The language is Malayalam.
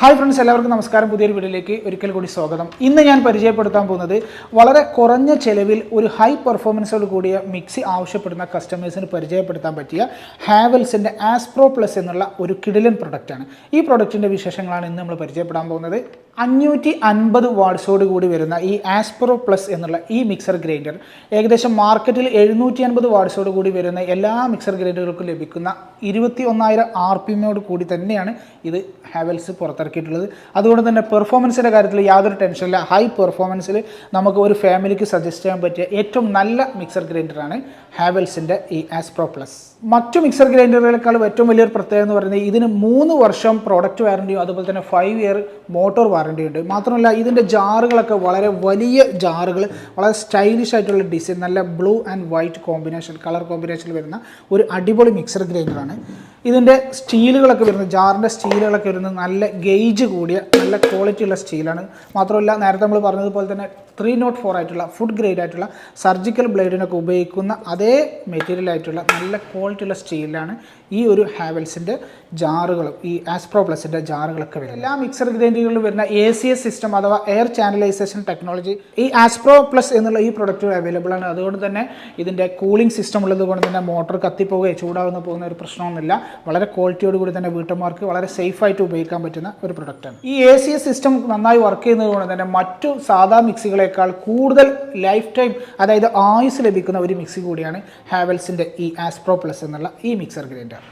ഹായ് ഫ്രണ്ട്സ് എല്ലാവർക്കും നമസ്കാരം. പുതിയൊരു വീഡിയോയിലേക്ക് ഒരിക്കൽ കൂടി സ്വാഗതം. ഇന്ന് ഞാൻ പരിചയപ്പെടുത്താൻ പോകുന്നത് വളരെ കുറഞ്ഞ ചെലവിൽ ഒരു ഹൈ പെർഫോമൻസോട് കൂടിയ മിക്സി ആവശ്യപ്പെടുന്ന കസ്റ്റമേഴ്സിന് പരിചയപ്പെടുത്താൻ പറ്റിയ ഹാവൽസിന്റെ ആസ്പ്രോ പ്ലസ് എന്നുള്ള ഒരു കിടിലൻ പ്രൊഡക്റ്റാണ് ഈ പ്രൊഡക്റ്റിന്റെ വിശേഷങ്ങളാണ് ഇന്ന് നമ്മൾ പരിചയപ്പെടാൻ പോകുന്നത്. അഞ്ഞൂറ്റി അൻപത് വാട്സോട് കൂടി വരുന്ന ഈ ആസ്പ്രോ പ്ലസ് എന്നുള്ള ഈ മിക്സർ ഗ്രൈൻഡർ ഏകദേശം മാർക്കറ്റിൽ എഴുന്നൂറ്റി അൻപത് വാട്സോട് കൂടി വരുന്ന എല്ലാ മിക്സർ ഗ്രൈൻഡറുകൾക്കും ലഭിക്കുന്ന ഇരുപത്തി ഒന്നായിരം ആർ പി എമ്മോട് കൂടി തന്നെയാണ് ഇത് ഹാവൽസ് പുറത്തിറക്കിയിട്ടുള്ളത്. അതുകൊണ്ട് തന്നെ പെർഫോമൻസിന്റെ കാര്യത്തിൽ യാതൊരു ടെൻഷനില്ല ഹൈ പെർഫോമൻസിൽ നമുക്ക് ഒരു ഫാമിലിക്ക് സജസ്റ്റ് ചെയ്യാൻ പറ്റിയ ഏറ്റവും നല്ല മിക്സർ ഗ്രൈൻഡറാണ് ഹാവൽസിന്റെ ഈ ആസ്പ്രോ പ്ലസ് മറ്റു മിക്സർ ഗ്രൈൻഡറുകളെക്കാളും ഏറ്റവും വലിയൊരു പ്രത്യേകത എന്ന് പറയുന്നത് ഇതിന് മൂന്ന് വർഷം പ്രോഡക്റ്റ് വാറണ്ടിയും അതുപോലെ തന്നെ ഫൈവ് ഇയർ മോട്ടോർ വാറണ്ടി ഉണ്ട് മാത്രമല്ല ഇതിന്റെ ജാറുകളൊക്കെ വളരെ വലിയ ജാറുകൾ വളരെ സ്റ്റൈലിഷ് ആയിട്ടുള്ള ഡിസൈൻ നല്ല blue and white combination colour കോമ്പിനേഷനിൽ വരുന്ന ഒരു അടിപൊളി മിക്സർ ഗ്രൈൻഡറാണ് ഇതിന്റെ സ്റ്റീലുകളൊക്കെ വരുന്നത് ജാറിന്റെ സ്റ്റീലുകളൊക്കെ വരുന്നത് നല്ല ഗേജ് കൂടിയ നല്ല ക്വാളിറ്റിയുള്ള സ്റ്റീലാണ് മാത്രമല്ല നേരത്തെ നമ്മൾ പറഞ്ഞതുപോലെ തന്നെ ത്രീ നോട്ട് ഫോർ ആയിട്ടുള്ള ഫുഡ് ഗ്രേഡ് ആയിട്ടുള്ള സർജിക്കൽ ബ്ലേഡിനൊക്കെ ഉപയോഗിക്കുന്ന അതേ മെറ്റീരിയൽ ആയിട്ടുള്ള നല്ല ക്വാളിറ്റി ഉള്ള സ്റ്റീലാണ് ഈ ഒരു ഹാവൽസിന്റെ ജാറുകളും ഈ ആസ്പ്രോ പ്ലസിന്റെ ജാറുകളൊക്കെ വരുന്നത്. എല്ലാ മിക്സർ ഗ്രൈൻഡറുകളിലും വരുന്ന എ സി എസ് സിസ്റ്റം അഥവാ എയർ ചാനലൈസേഷൻ ടെക്നോളജി ഈ ആസ്പ്രോ പ്ലസ് എന്നുള്ള ഈ പ്രൊഡക്റ്റ് അവൈലബിൾ ആണ്. അതുകൊണ്ട് തന്നെ ഇതിന്റെ കൂളിംഗ് സിസ്റ്റം ഉള്ളത് കൊണ്ട് തന്നെ മോട്ടോർ കത്തിപ്പോവുകയോ ചൂടാവുന്ന പോകുന്ന ഒരു പ്രശ്നമൊന്നുമില്ല. വളരെ ക്വാളിറ്റിയോട് കൂടി തന്നെ വീട്ടമ്മമാർക്ക് വളരെ സേഫായിട്ട് ഉപയോഗിക്കാൻ പറ്റുന്ന ഒരു പ്രൊഡക്റ്റാണ് ഈ എ സി എസ് സിസ്റ്റം നന്നായി വർക്ക് ചെയ്യുന്നത് കൊണ്ട് തന്നെ മറ്റു സാധാ മിക്സികളെക്കാൾ കൂടുതൽ ലൈഫ് ടൈം അതായത് ആയുസ് ലഭിക്കുന്ന ഒരു മിക്സി കൂടിയാണ് ഹാവൽസിന്റെ ഈ ആസ്പ്രോ പ്ലസ് എന്നുള്ള ഈ മിക്സർ ഗ്രൈൻഡർ